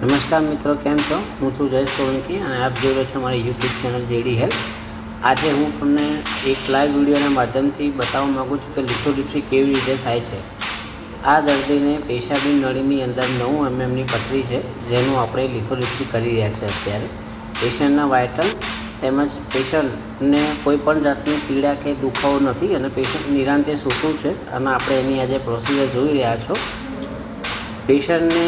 નમસ્કાર મિત્રો, કેમ છો? હું છું જય સોલંકી અને આપ જોઈ રહ્યો છો મારી યુટ્યુબ ચેનલ જેડી હેલ્થ આજે હું તમને એક લાઈવ વિડીયોના માધ્યમથી બતાવવા માગું છું કે લિથોડિપ્સી કેવી રીતે થાય છે. આ દર્દીને પેશાબી નળીની અંદર નવું એમએમની પથરી છે, જેનું આપણે લિથોડિપ્સી કરી રહ્યા છે અત્યારે. પેશન્ટના વાઇટલ તેમજ પેશન્ટને કોઈ પણ જાતની પીડા કે દુખાવો નથી અને પેશન્ટ નિરાંતે સૂતું છે. અને આપણે એની આજે પ્રોસિજર જોઈ રહ્યા છો. પેશન્ટને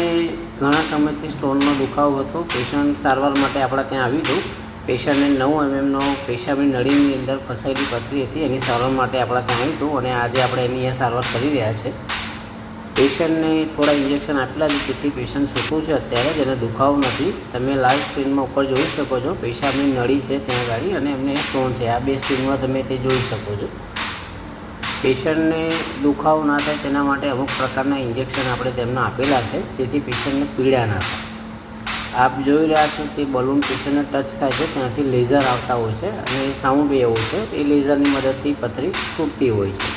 ઘણા સમયથી સ્ટોનનો દુખાવો હતો. પેશન્ટ સારવાર માટે આપણા ત્યાં આવ્યું હતું પેશન્ટને નવ એમએમનો પેશાબની નળીની અંદર ફસાયેલી પથરી હતી. એની સારવાર માટે આપણે ત્યાં આવ્યું હતું અને આજે આપણે એની સારવાર કરી રહ્યા છે. પેશન્ટને થોડા ઇન્જેક્શન આપેલા છે તેથી પેશન્ટ સૂકું છે અત્યારે જેને દુખાવો નથી. તમે લાઈવ સ્ક્રીનમાં ઉપર જોઈ શકો છો. પેશાબની નળી છે ત્યાં ગાડી અને એમને સ્ટોન છે. આ બે સ્ક્રીનમાં તમે તે જોઈ શકો છો. પેશન્ટને દુખાવો ના થાય તેના માટે અમુક પ્રકારના ઇન્જેક્શન આપણે તેમને આપેલા છે, જેથી પેશન્ટને પીડા ના થાય. આપ જોઈ રહ્યા છો તે બલૂન પેશન્ટને ટચ થાય છે, ત્યાંથી લેઝર આવતા હોય છે અને સાઉન્ડ એવું છે, એ લેઝરની મદદથી પથરી તૂટતી હોય છે.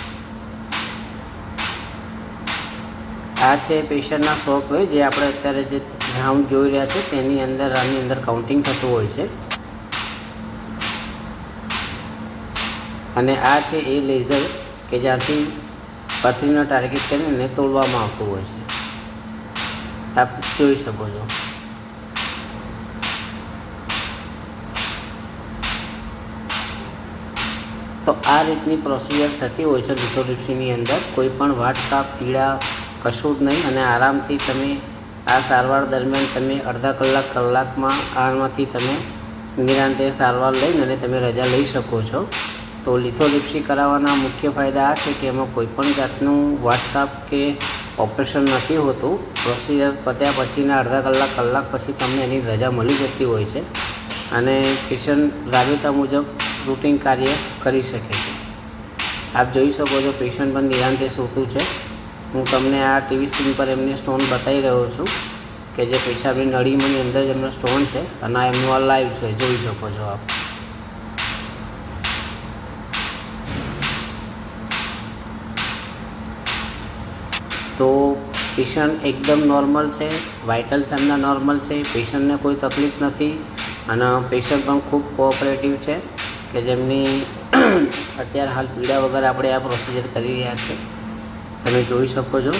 આ છે પેશન્ટના શોખ હોય, જે આપણે અત્યારે જે રાઉન્ડ જોઈ રહ્યા છે, તેની અંદર, આની અંદર કાઉન્ટિંગ થતું હોય છે. અને આ છે એ લેઝર કે જ્યાંથી પથરીનો ટાર્ગેટ કરીને તોડવામાં આવતું હોય છે. આપ જોઈ શકો છો. તો આ રીતની પ્રોસિજર થતી હોય છે લિથોડિપ્સીની અંદર. કોઈ પણ વાટ કાપ પીડા કશું જ નહીં અને આરામથી તમે આ સારવાર દરમિયાન તમે અડધા કલાક, કલાકમાં આમાંથી તમે નિરાંતે સારવાર લઈને અને તમે રજા લઈ શકો છો. તો લિથોલિપ્સી કરાવવાના મુખ્ય ફાયદા આ છે કે એમાં કોઈપણ જાતનું વાટકાપ કે ઓપરેશન નથી હોતું. પ્રોસિજર પત્યા પછીના અડધા કલાક કલાક પછી તમને એની રજા મળી જતી હોય છે અને પેશન્ટ રાબેતા મુજબ રૂટિન કાર્ય કરી શકે છે. આપ જોઈ શકો છો પેશન્ટ પણ નિરાંતે સૂતું છે. હું તમને આ ટીવી સ્ક્રીન પર એમને સ્ટોન બતાવી રહ્યો છું કે જે પેશાબની નળીમાંની અંદર જ એમનો સ્ટોન છે અને આ એમનું આ લાઈવ છે. જોઈ શકો છો આપ. તો પેશન્ટ એકદમ નોર્મલ છે વાઇટલ્સ એમના નોર્મલ છે પેશન્ટને કોઈ તકલીફ નથી અને પેશન્ટ પણ ખૂબ કોઓપરેટિવ છે કે જેમની અત્યારે હાલ પીડા વગર આપણે આ પ્રોસિજર કરી રહ્યા છે તમે જોઈ શકો છો.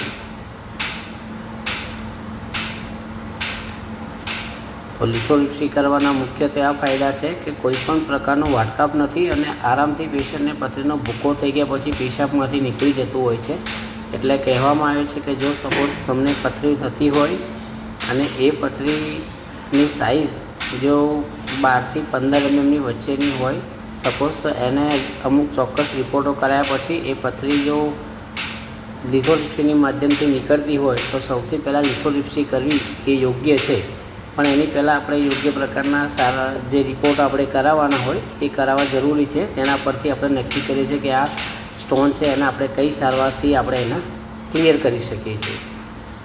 તો લિથોલિપ્સી કરવાના મુખ્યત્વે આ ફાયદા છે કે કોઈ પણ પ્રકારનો વાટકાપ નથી અને આરામથી પેશન્ટને પથરીનો ભૂકો થઈ ગયા પછી પેશાબમાંથી નીકળી જતું હોય છે. એટલે કહેવામાં આવે છે કે જો સપોઝ તમને પથરી થતી હોય અને એ પથરીની સાઇઝ જો બારથી પંદર એમએમની વચ્ચેની હોય સપોઝ તો એને અમુક ચોક્કસ રિપોર્ટો કરાયા પછી એ પથરી જો લિથોલિપ્સીની માધ્યમથી નીકળતી હોય, તો સૌથી પહેલાં લિથોલિપ્સી કરવી એ યોગ્ય છે. પણ એની પહેલાં આપણે યોગ્ય પ્રકારના સારા જે રિપોર્ટ આપણે કરાવવાના હોય તે કરાવવા જરૂરી છે. તેના પરથી આપણે નક્કી કરીએ છીએ કે આ સ્ટોન છે એને આપણે કઈ સારવારથી આપણે એને ક્લિયર કરી શકીએ છીએ.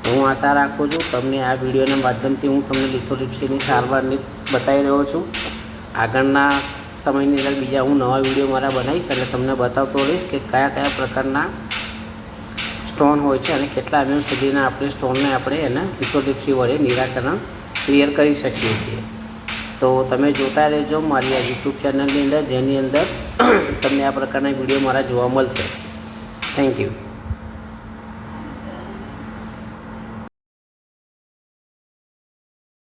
હું આશા રાખું છું તમને આ વિડીયોના માધ્યમથી હું તમને લિથોલિપ્સીની સારવારની બતાવી રહ્યો છું. આગળના સમયની અંદર બીજા હું નવા વીડિયો મારા બનાવીશ અને તમને બતાવતો રહીશ કે કયા કયા પ્રકારના સ્ટોન હોય છે અને કેટલા એમએમ સુધીના આપણે સ્ટોનને આપણે એને લિથોલિપ્સી વડે નિરાકરણ ક્લિયર કરી શકીએ છીએ. તો તમે જોતા રહેજો મારી આ યુટ્યુબ ચેનલની અંદર, જેની અંદર તમને આ પ્રકારના વીડિયો મારા જોવા મળશે. Thank you